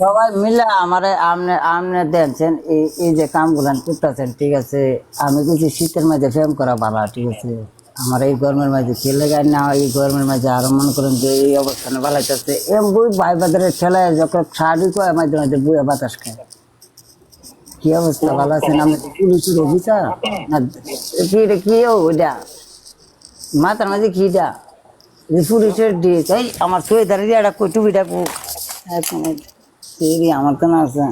সবাই মিলে আমারে আমনে আমনে দেখছেন এই এই যে কামগুলো করতেছেন, ঠিক আছে? আমি কিছু শীতের মাঝে ফেম করা ভালো, ঠিক আছে? আমার এই গরমের মাঝে খেলে গাই না, এই গরমের মাঝে আরও মনে করেন যে এই অবস্থানে ভালো চাচ্ছে এম বই ভাই বাজারে ছেলে যখন শাড়ি কয়, মাঝে মাঝে বইয়ে বাতাস খায়। কি অবস্থা, ভালো আছেন? আমি পুলিশের অফিসার না, কি রে, কি ওইটা মাথার মাঝে কিটা যে পুলিশের ডিস এই আমার সোয়েটারে একটা কটুবিটা কো এই আমার কেন আছে।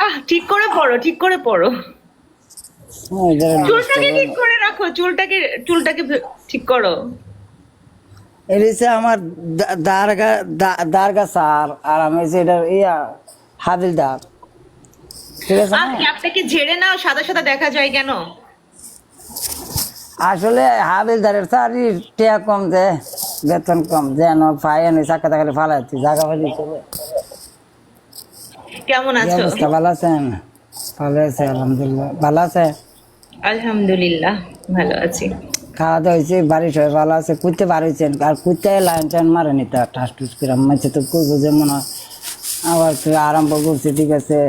আহ ঠিক করে পড়ো ঠিক করে পড়ো। চুলটাকে ঠিক করে রাখো চুলটাকে চুলটাকে ঠিক করো। এলিছে আমার দারগা দারগা স্যার আর আমি এটা ইয়া হাবিলদার ঠিক আছে? আহ ঝেড়ে নাও সাদা সাদা দেখা যায় কেন? আসলে হাবিলদারের স্যারই টিয়া কম দে বেতন কম যেন পাই এনে চাকা তাকালে ফালাইছি জায়গা ফালি চলে। কেমন আছো? অবস্থা? ভালো আছেন? ভালো আছে আলহামদুলিল্লাহ। ভালো আছে? আলহামদুলিল্লাহ ভালো আছি। খাওয়া দাওয়া হয়েছে বাড়ি সবাই ভালো আছে বার হয়েছেন। আর লাইন টাইন মারেনি তা ঠাস টুস করে। তো করব যেমন। আবার আরম্ভ করছি ঠিক আছে।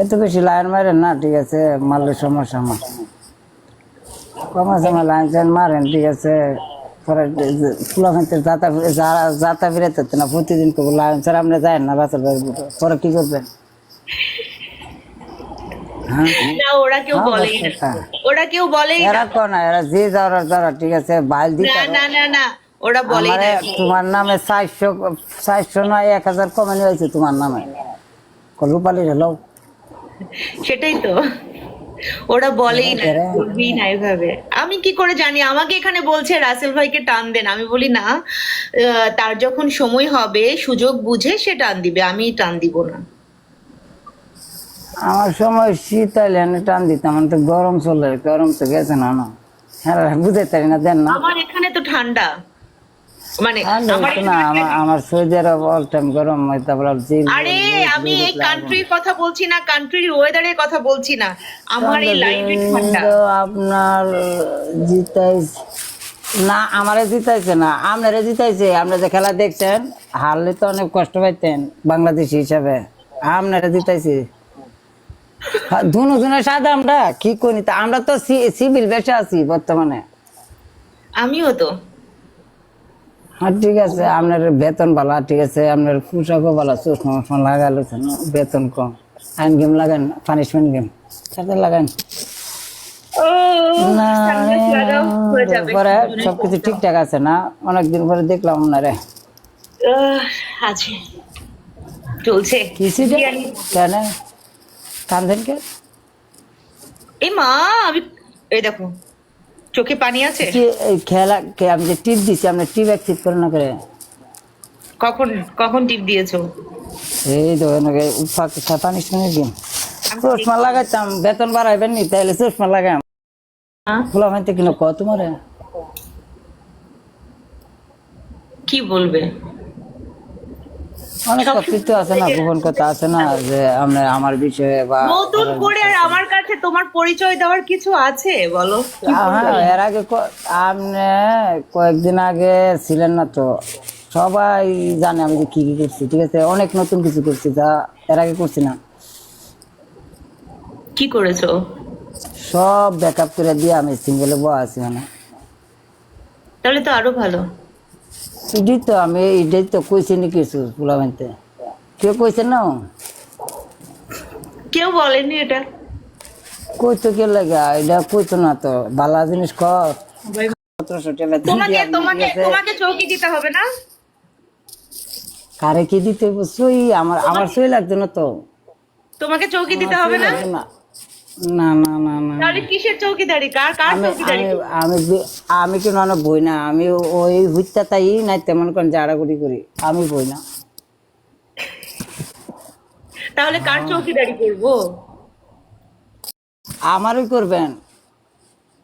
এত বেশি লাইন মারেন না ঠিক আছে মারলে সমস্যা আমার। কমা সময় লাইন টাইন মারেন ঠিক আছে। পরে যাতা যারা যাতা না প্রতিদিন স্যার আপনি যায় না বাচ্চার পরে কি করবেন? তোমার নামে চারশো চারশো নয় এক হাজার কমানি হয়েছে তোমার নামে। রূপালি হেলো সেটাই তো। ওরা বলেই না এভাবে। আমি কি করে জানি? আমাকে এখানে বলছে রাসেল ভাইকে টান দেন। আমি বলি না তার যখন সময় হবে সুযোগ বুঝে সে টান দিবে। আমি টান দিব না। আমার সময় শীত আইলে টান দিতাম আমার তো গরম চলে গরম তো গেছে না না। হ্যাঁ পারি না দেন না। আমার এখানে তো ঠান্ডা। মানে আমার হচ্ছে না আমার আমার সৌদি আরব অল টাইম গরম তারপর আরে আমি এই কান্ট্রির কথা বলছি না কান্ট্রির ওয়েদারের কথা বলছি না। আমার এই লাইফের ঠান্ডা। আপনার না আমারে জিতাইছে না আপনারে জিতাইছে। আপনি যে খেলা দেখছেন হারলে তো অনেক কষ্ট পাইতেন বাংলাদেশি হিসাবে। আপনারা জিতাইছে। দুনো জনের সাথে আমরা কি করি আমরা তো সিভিল বেশে আছি বর্তমানে। আমিও তো। হ্যাঁ ঠিক আছে আপনার বেতন ভালো ঠিক আছে আপনার পোশাকও ভালো চশমা লাগালো বেতন কম। আইন গেম লাগান পানিশমেন্ট গেম সাথে লাগান। পরে সবকিছু ঠিকঠাক আছে না? অনেকদিন পরে দেখলাম আছে। চলছে। কিছু কেন? কান্দেন কে? এই মা আমি এই দেখো চোখে পানি আছে? খেলা কে আমি যে টিপ দিছি আপনি টিপ অ্যাক্সেপ্ট করে না করে। কখন কখন টিপ দিয়েছ? এই তো ওনাকে শুনে দিন। চশমা লাগাইতাম বেতন বাড়াইবেন নি তাইলে চশমা লাগাম। ফুলা খোলা মাইতে কিনা ক তোমারে কি বলবে? অনেক কিছু আছে না গোপন কথা আছে না যে আমরা আমার বিষয়ে বা নতুন করে আমার কাছে তোমার পরিচয় দেওয়ার কিছু আছে বলো? হ্যাঁ এর আগে আপনি কয়েকদিন আগে ছিলেন না তো সবাই জানে আমি যে কি কি করছি ঠিক আছে? অনেক নতুন কিছু করছি যা এর আগে করছি না। কি করেছ? সব ব্যাকআপ করে দিয়ে আমি সিঙ্গেলে বয়া আছি মানে তাহলে তো আরও ভালো। এটাই তো আমি এটাই তো কইছি নি কিছু পোলা বানতে? কেউ কইছে না? কেউ বলেনি এটা। কইতো কে লাগে? এটা কইতো না তো। বালা জিনিস কর। সতেরোশো টাকা বেতন তোমাকে তোমাকে তোমাকে চৌকি দিতে হবে না? কারে কি দিতে? সই আমার আমার সই লাগতো না তো। তোমাকে চৌকি দিতে হবে না। না না না না তাহলে কিসের চৌকিদারি? কার কার আমি চৌকিদারি? আমি আমি কি না বই না। আমি ওই হুইতা তাই নাই তেমন কোন জাড়াগুড়ি করি। আমি বই না। তাহলে কার চৌকিদারি করব? আমারই করবেন।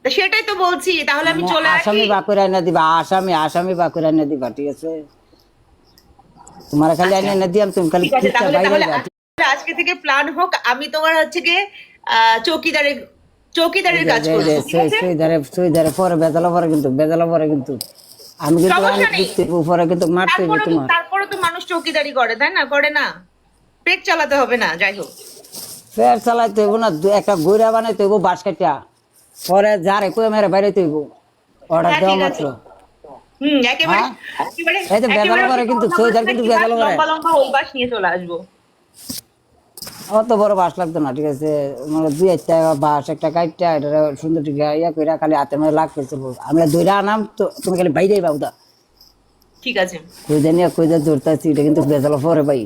সেটাই তো বলছি তাহলে আমি চলে আসি। আসামি বাকুর দিবা আসামি আসামি বাকুর আইনা দিবা ঠিক আছে? তোমার খালি আইনা এনে দিয়াম তুমি খালি আজকে থেকে প্ল্যান হোক আমি তোমার হচ্ছে গিয়ে চৌকিদারের চৌকিদারের কাজ করব যে ঠিক সই আছে? সই ধারে সই ধারে পরে বেজালা পরে কিন্তু বেজালা পরে কিন্তু। আমি কিন্তু অনেক উপরে কিন্তু মারতে তোমার। তারপরে তো মানুষ চৌকিদারি করে তাই না? করে না। পেট চালাতে হবে না যাই হোক। ফের চালাইতে হইব না একটা গুড়া বানাইতে হইব বাঁশ কাটিয়া। পরে যারে কয়ে মেরে বাইরে হইব। অর্ডার হ্যাঁ, দেওয়া মাত্র। হুম একেবারে হ্যাঁ? একেবারে এই তো বেজাল করে কিন্তু, সৈয়দার কিন্তু বেজাল করে। লম্বা লম্বা ওই বাস নিয়ে চলে আসব। অত বড় বাঁশ লাগতো না ঠিক আছে? মানে দুই একটা বাঁশ একটা কাইটটা এটা সুন্দর ইয়া কইরা খালি হাতের মধ্যে লাগতে চলবো আমরা দুইটা আনাম তো তুমি খালি বাইরে বাবুদা ঠিক আছে। কইদা নিয়ে জোরতাছি এটা কিন্তু বেজাল পরে পাই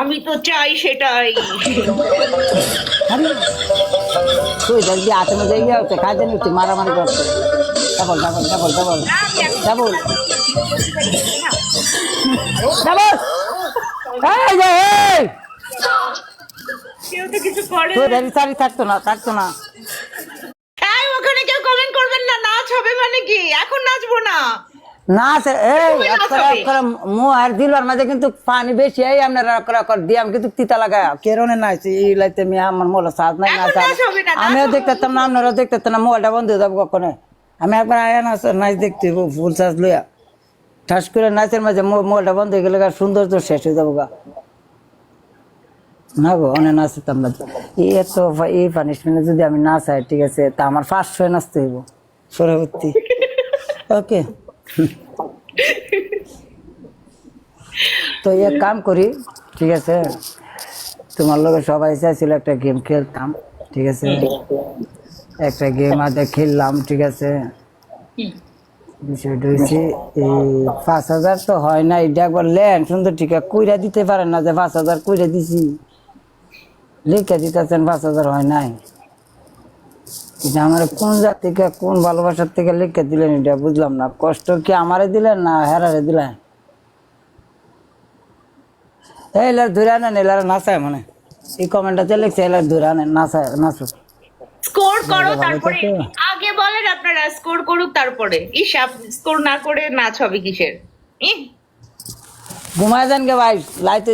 আমি তো চাই সেটাই। কইদা যে হাতের মধ্যে ইয়া হচ্ছে কাজে নিচ্ছে মারামারি করছে double double double double double. Double! এই! কেউ তো কিছু করে তো না। থাকতো না থাকতো না। এই, ওখানে কেউ কমেন্ট করবেন না নাচ হবে মানে কি? এখন নাচবো না। না এই তুমি নাচ একরা হবে। একরা মু আর দিলর মাঝে কিন্তু পানি বেশি এই আপনারা একরা কর দিয়াম কিন্তু তিতা লাগায়। কেরনে নাই এই লাইতে মি আমার মোলা সাজ নাই নাচ নাচ আমিও দেখতাম না আপনারা দেখতাম না মোবাইলটা বন্ধ হয়ে যাব কখনো। আমি একবার আয়া না নাচ দেখতে ফুল সাজ লইয়া। ঠাস করে নাচের মাঝে মোবাইলটা বন্ধ হয়ে গেলে গা সুন্দর তো শেষ হয়ে যাব গা। না গো, অনেক এই যদি আমি না চাই, ঠিক আছে, তা আমার নাচতে হইব পরবর্তী ওকে তো কাম করি, ঠিক আছে, তোমার লোক সবাই চাইছিল একটা গেম খেলতাম, ঠিক আছে। একটা গেম আদে খেললাম, ঠিক আছে। বিষয়টা হয়েছে এই পাঁচ হাজার তো হয় না এটা একবার লেন, সুন্দর ঠিক আছে কইরা দিতে পারেন না যে পাঁচ হাজার কইরা দিছি। লিখে দিতেছেন পাঁচ হাজার হয় নাই। এটা আমার কোন জাত থেকে কোন ভালোবাসার থেকে লিখে দিলেন এটা বুঝলাম না। কষ্ট কি আমারে দিলেন না হেরারে দিলেন? এলার ধরে আনেন এলার নাচায় মানে এই কমেন্টটা লিখছে এলার ধরে আনেন নাচায় নাচুক। স্কোর করো তারপরে। আগে বলেন আপনারা স্কোর করুক তারপরে। ইস স্কোর না করে নাচ হবে কিসের? ঘুমায় যান গে ভাই লাইতে